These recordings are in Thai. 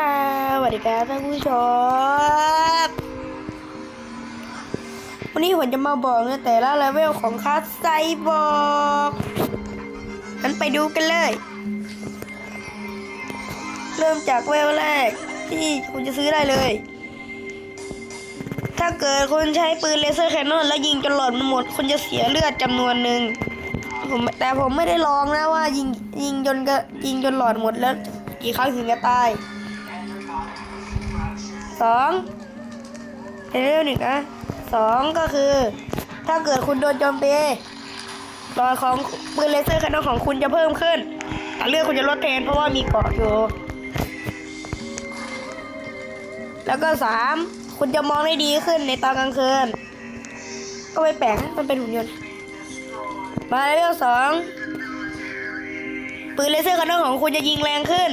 สวัสดีครับท่านผู้ชมวันนี้ผมจะมาบอกในแต่ละเลเวลของคาสไซบอกงั้นไปดูกันเลย เริ่มจากเวลแรก ที่คุณจะซื้อได้เลย ถ้าเกิดคุณใช้ปืนเลเซอร์แคนนอนแล้วยิงจนหลอดมันหมดคุณจะเสียเลือดจำนวนหนึ่งผมแต่ผมไม่ได้ลองนะว่ายิงยิงจนก็ยิงจนหลอดหมดแล้วกี่ครั้งถึงจะตาย สองเลเวลหนึ่งนะสองก็คือ ถ้าเกิดคุณโดนโจมตีหลอดของปืนเลเซอร์คนนนของคุณจะเพิ่มขึ้นแต่เลือดคุณจะลดแทนเพราะว่ามีเกาะอยู่ แล้วก็สามคุณจะมองได้ดีขึ้นในตอนกลางคืน ก็ไม่แปลกมันเป็นหุ่นยนต์มาเลเวลสองปืนเลเซอร์คันนองของคุณจะยิงแรงขึ้น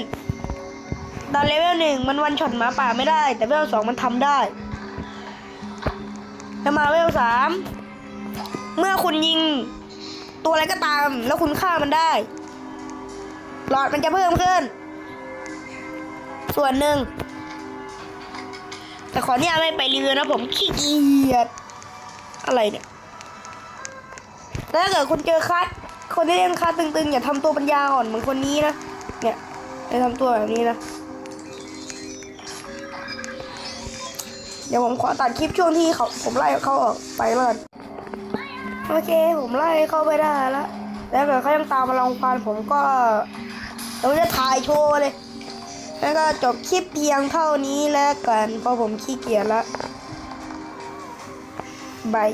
ตอนเลเวลหนึ่งมันวันช็อตหมาป่าไม่ได้ แต่เลเวลสองมันทำได้แล้วมาเลเวลสามเมื่อคุณยิงตัวอะไรก็ตาม แล้วคุณฆ่ามันได้ หลอดมันจะเพิ่มขึ้น ส่วนหนึ่งแต่ขอเนี่ยไม่ไปรีวิวนะผมขี้เกียจอะไรเนี่ยแล้วถ้าเกิดคุณเจอคัดคนที่เล่นคัดตึงๆอย่าทำตัวปัญญาอ่อนเหมือนคนนี้นะเนี่ยอย่าทำตัวแบบนี้นะ เดี๋ยวผมขอตัดคลิปช่วงที่เขาผมไล่เขาออกไปแล้วโอเค ผมไล่เข้าไปได้แล้ว แล้วเกิดเขายังตามมาลองฟันผมก็เดี๋ยวผมจะถ่ายโชว์เลย แล้วก็จบคลิปเพียงเท่านี้แล้วกันเพราะผมขี้เกียจละบาย